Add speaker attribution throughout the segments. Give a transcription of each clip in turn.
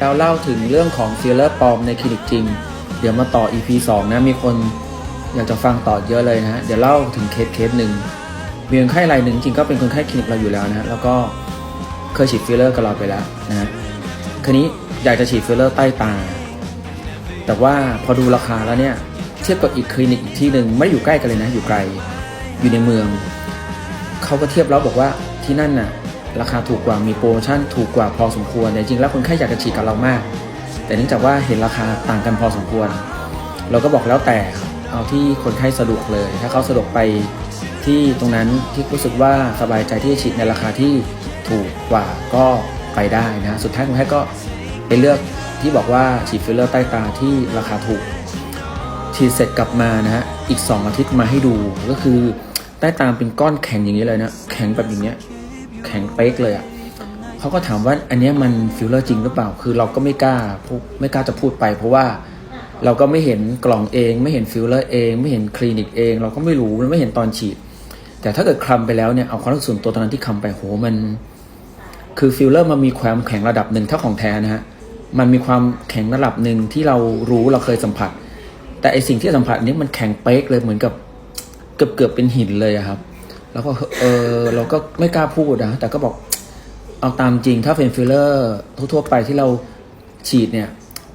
Speaker 1: เราเล่าถึงเรื่องของฟิลเลอร์ปลอมในคลินิกจริง เดี๋ยวมาต่อ EP 2 นะ มีคนอยากจะฟังต่อเยอะเลยนะ เดี๋ยวเล่าถึงเคสเคสหนึ่งมีคนไข้รายหนึ่งจริงก็เป็นคนไข้คลินิกเราอยู่แล้วนะแล้วก็เคยฉีดฟิลเลอร์กับเราไปแล้วนะคืนนี้อยากจะฉีดฟิลเลอร์ใต้ตา แต่ว่าพอดูราคาแล้วเนี่ยเทียบกับอีกคลินิกอีกที่หนึ่งไม่อยู่ใกล้กันเลยนะ อยู่ไกลอยู่ในเมือง เขาก็เทียบแล้วบอกว่าที่นั่นน่ะ ราคาถูกกว่ามีโปรโมชั่นถูกกว่าพอสมควรแต่จริงแล้วคนไข้อยากจะฉีดกับเรามาก แต่เนื่องจากว่าเห็นราคาต่างกันพอสมควร เราก็บอกแล้วแต่เอาที่คนไข้สะดวกเลย ถ้าเขาสะดวกไปที่ตรงนั้นที่รู้สึกว่าสบายใจที่จะฉีดในราคาที่ถูกกว่าก็ไปได้นะสุดท้ายคนไข้ก็ไปเลือกที่บอกว่าฉีดฟิลเลอร์ใต้ตาที่ราคาถูก ฉีดเสร็จกลับมานะฮะอีก 2 อาทิตย์มาให้ดูก็คือใต้ตามเป็นก้อนแข็งอย่างนี้เลยนะแข็งแบบอย่างเนี้ย แข็งเป๊กเลยอะ่ะเขาก็ถามว่าอันเนี้ยมันฟิลเลอร์จริงหรือเปล่า คือเราก็ไม่กล้าพูดไม่กล้าจะพูดไป เพราะว่าเราก็ไม่เห็นกล่องเอง ไม่เห็นฟิลเลอร์เอง ไม่เห็นคลินิกเอง เราก็ไม่รู้ไม่เห็นตอนฉีด แต่ถ้าเกิดคลำไปแล้วเนี่ยเอาความรู้สึกส่วนตัวตอนนั้นที่คลำไปโหมัน คือฟิลเลอร์มันมีความแข็งระดับหนึ่งถ้าของแท้นะฮะมันมีความแข็งระดับหนึ่งที่เรารู้เราเคยสัมผัส แต่ไอสิ่งที่สัมผัสนี้มันแข็งเป๊กเลยเหมือนกับเกือบเกือบเป็นหินเลยอะครับ แล้วก็เออเราก็ไม่กล้าพูดนะแต่ก็บอกเอาตามจริงถ้าเป็นฟิลเลอร์ทั่วๆไปที่เราฉีดเนี่ย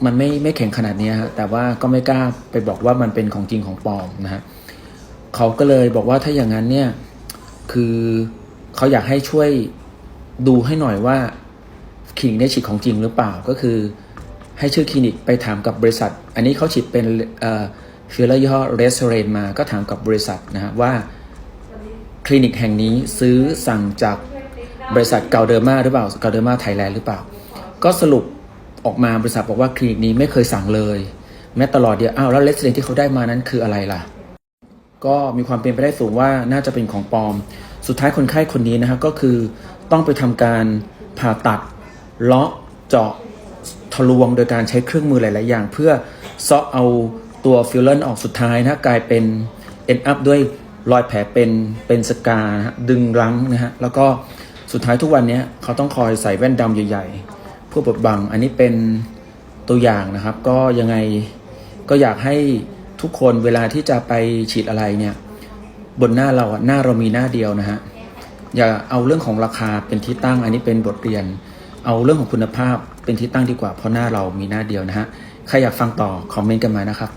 Speaker 1: มันไม่ไม่แข็งขนาดนี้ฮะแต่ว่าก็ไม่กล้าไปบอกว่ามันเป็นของจริงของปลอมนะฮะเขาก็เลยบอกว่าถ้าอย่างนั้นเนี่ยคือเขาอยากให้ช่วยดูให้หน่อยว่าคลินิกได้ฉีดของจริงหรือเปล่าก็คือ ให้ชื่อคลินิกไปถามกับบริษัท อันนี้เขาฉีดเป็นเอ่อฟิลเลอร์ยี่ห้อเรสเรนมาก็ถามกับบริษัทนะฮะว่า คลินิกแห่งนี้ซื้อสั่งจากบริษัทเกาเดอร์มาหรือเปล่าเกาเดอร์มาไทยแลนด์หรือเปล่า ก็สรุปออกมาบริษัทบอกว่าคลินิกนี้ไม่เคยสั่งเลย แม้ตลอดเดียวอ้าวแล้วเรสเรนที่เขาได้มานั้นคืออะไรล่ะ ก็มีความเป็นไปได้สูงว่าน่าจะเป็นของปลอม สุดท้ายคนไข้คนนี้นะฮะก็คือต้องไปทำการผ่าตัดเลาะเจาะทะลวงโดยการใช้เครื่องมือหลาย ๆ อย่าง เพื่อเซาะเอาตัวฟิลเลอร์ออกสุดท้ายนะกลายเป็นเอ็นอัพด้วย รอยแผลเป็นเป็นสกานะฮะดึงรั้งนะฮะแล้วก็สุดท้ายทุกวันนี้เขาต้องคอยใส่แว่นดำใหญ่ๆ เพื่อปดบังอันนี้เป็นตัวอย่างนะครับ ก็ยังไงก็อยากให้ทุกคนเวลาที่จะไปฉีดอะไรเนี่ย บนหน้าเราหน้าเรามีหน้าเดียวนะฮะอย่าเอาเรื่องของราคาเป็นที่ตั้ง อันนี้เป็นบทเรียน เอาเรื่องของคุณภาพเป็นที่ตั้งดีกว่าเพราะหน้าเรามีหน้าเดียวนะฮะใครอยากฟังต่อคอมเมนต์กันมานะครับ